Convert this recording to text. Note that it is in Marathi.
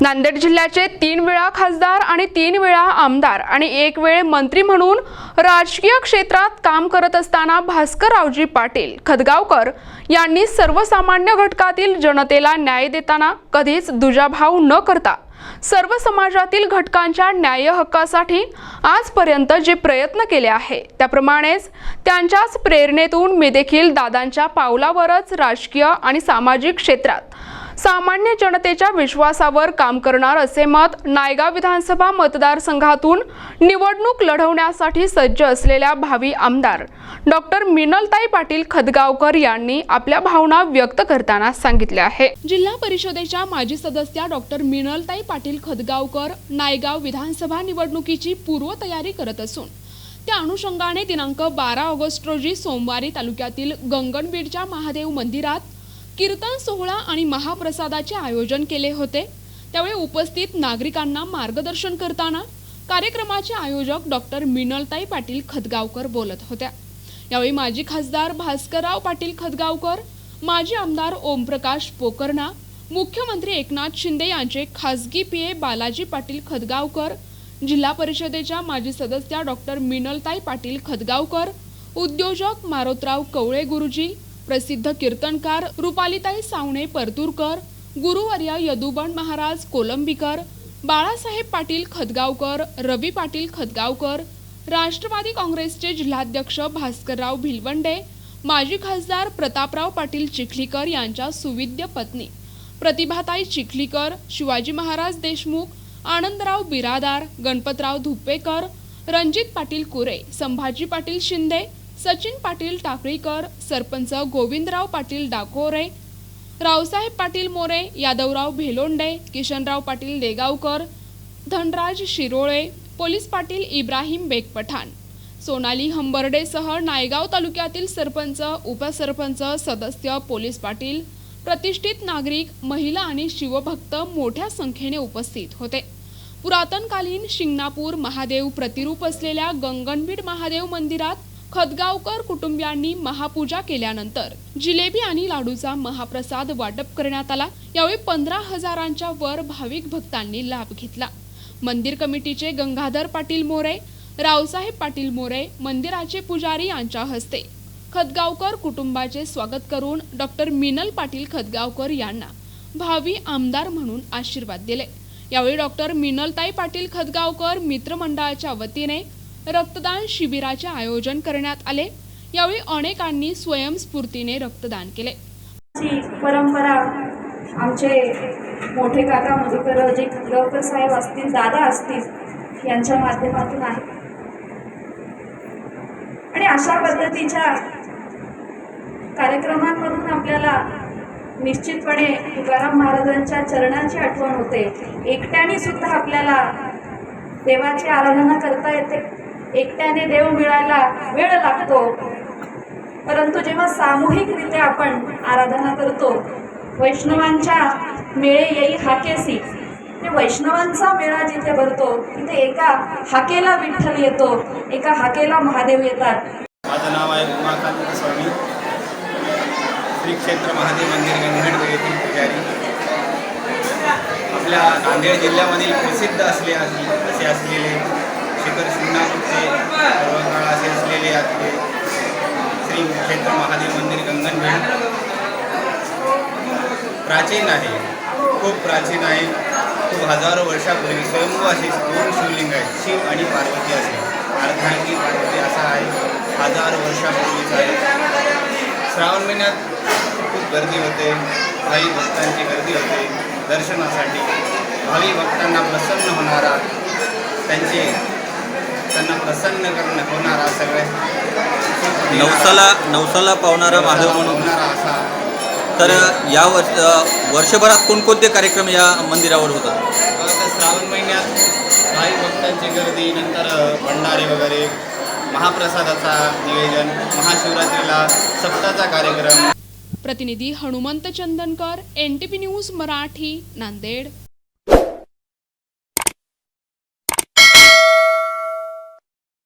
नांदेड जिल्ह्याचे तीन वेळा खासदार आणि तीन वेळा आमदार आणि एक वेळ मंत्री म्हणून राजकीय क्षेत्रात काम करत असताना भास्कररावजी पाटील खदगावकर यांनी सर्वसामान्य घटकातील जनतेला न्याय देताना कधीच दुजाभाव न करता सर्व समाजातील घटकांच्या न्याय हक्कासाठी आजपर्यंत जे प्रयत्न केले आहे त्याप्रमाणेच त्यांच्याच प्रेरणेतून मी देखील दादांच्या पावलावरच राजकीय आणि सामाजिक क्षेत्रात सामान्य जनतेच्या विश्वासावर काम करणार असे मत नायगाव विधानसभा मतदारसंघातून निवडणूक लढवण्यासाठी सज्ज असलेल्या भावी आमदार डॉक्टर मिनलताई पाटील खदगावकर यांनी आपल्या भावना व्यक्त करताना सांगितले आहे. जिल्हा परिषदेच्या माजी सदस्या डॉक्टर मिनलताई पाटील खदगावकर नायगाव विधानसभा निवडणुकीची पूर्वतयारी करत असून त्या अनुषंगाने दिनांक बारा ऑगस्ट रोजी सोमवारी तालुक्यातील गंगणबीडच्या महादेव मंदिरात कीर्तन सोहळा आणि महाप्रसादाचे आयोजन केले होते. त्यावेळी उपस्थित नागरिकांना मार्गदर्शन करताना कार्यक्रमाचे आयोजक डॉक्टर मिनलताई पाटील खदगावकर बोलत होत्या. यावेळी माजी खासदार भास्करराव पाटील खदगावकर माजी आमदार ओमप्रकाश पोकर्णा मुख्यमंत्री एकनाथ शिंदे यांचे खासगी पीए बालाजी पाटील खदगावकर जिल्हा परिषदेच्या माजी सदस्या डॉक्टर मिनलताई पाटील खदगावकर उद्योजक मारोतराव कवळे गुरुजी प्रसिद्ध कीर्तनकार रुपालीताई सावणे परतूरकर गुरुवर्य यदुबन महाराज कोलंबीकर बाळासाहेब पाटील खदगावकर रवी पाटील खदगावकर राष्ट्रवादी काँग्रेसचे जिल्हाध्यक्ष भास्करराव भिलवंडे माजी खासदार प्रतापराव पाटील चिखलीकर यांच्या सुविद्य पत्नी प्रतिभाताई चिखलीकर शिवाजी महाराज देशमुख आनंदराव बिरादार गणपतराव धुपेकर रणजित पाटील कुरे संभाजी पाटील शिंदे सचिन पाटील टाकळीकर सरपंच गोविंदराव पाटील डाकोरे रावसाहेब पाटील मोरे यादवराव भेलोंडे किशनराव पाटील देगावकर धनराज शिरोळे पोलीस पाटील इब्राहिम बेग पठाण सोनाली हंबर्डेसह नायगाव तालुक्यातील सरपंच उपसरपंच सदस्य पोलीस पाटील प्रतिष्ठित नागरिक महिला आणि शिवभक्त मोठ्या संख्येने उपस्थित होते. पुरातनकालीन शिंगणापूर महादेव प्रतिरूप असलेल्या गंगणबीड महादेव मंदिरात खदगावकर कुटुंबियांनी महापूजा केल्यानंतर जिलेबी आणि लाडूचा महाप्रसाद वाटप करण्यात आला. यावेळी पंधरा हजारांच्या वर भाविक भक्तांनी लाभ घेतला. मंदिर कमिटीचे गंगाधर पाटील मोरे रावसाहेब पाटील मोरे मंदिराचे पुजारी यांच्या हस्ते खदगावकर कुटुंबाचे स्वागत करून डॉक्टर मिनल पाटील खदगावकर यांना भावी आमदार म्हणून आशीर्वाद दिले. यावेळी डॉक्टर मिनलताई पाटील खदगावकर मित्रमंडळाच्या वतीने रक्तदान शिबिराचे आयोजन करण्यात आले. यावेळी अनेकांनी स्वयंस्फूर्तीने रक्तदान केले. परंपरा आमचे मोठे काका मधुकरजी खतगावकर साहेब असतील दादा असतील यांच्या माध्यमातून आहे. आणि अशा पद्धतीच्या कार्यक्रमांमधून आपल्याला निश्चितपणे तुकाराम महाराजांच्या चरणांची आठवण होते. एकट्याने सुद्धा आपल्याला देवाची आराधना करता येते. एकट्याने देव मिळायला वेळ लागतो. परंतु जेव्हा सामूहिकरित्या आपण आराधना करतो वैष्णवांच्या मेळे येई हाकेसी. ते वैष्णवांचा मेळा जिथे भरतो तिथे एका हाकेला विठ्ठल येतो एका हाकेला महादेव येतात. माझं नाव आहे उमाकांत स्वामी. श्री क्षेत्र महादेव मंदिर गंगड येथील पुजारी. आपल्या नांदेड जिल्ह्यामधील प्रसिद्ध असले असे असलेले शिखर शिंगणापूरचे पर्वकाळ असे असलेले आपले श्री क्षेत्र महादेव मंदिर गंगनबेड प्राचीन आहे खूप प्राचीन आहे. खूप हजारो वर्षापूर्वी स्वयंभू असे दोन शिवलिंग आहेत शिव आणि पार्वती असे. अर्धांगी पार्वती असा आहे हजारो वर्षापूर्वीचा आहे. श्रावण महिन्यात खूप गर्दी होते भावी भक्तांची गर्दी होते दर्शनासाठी. भावी भक्तांना प्रसन्न होणारा त्यांचे त्यांना प्रसन्न करणं होणारा सगळ्यात नवसाला नवसाला पावणारा महादेव म्हणून. होणारा असा तर या वर्ष वर्षभरात कोणकोणते कार्यक्रम या मंदिरावर होतात? आता श्रावण महिन्यात भावी भक्तांची गर्दी नंतर भंडारे वगैरे महाप्रसादाचा नियोजन महाशिवरात्रीला सप्ताचा कार्यक्रम. प्रतिनिधी Hanumant Chandankar N T P news Marathi Nanded.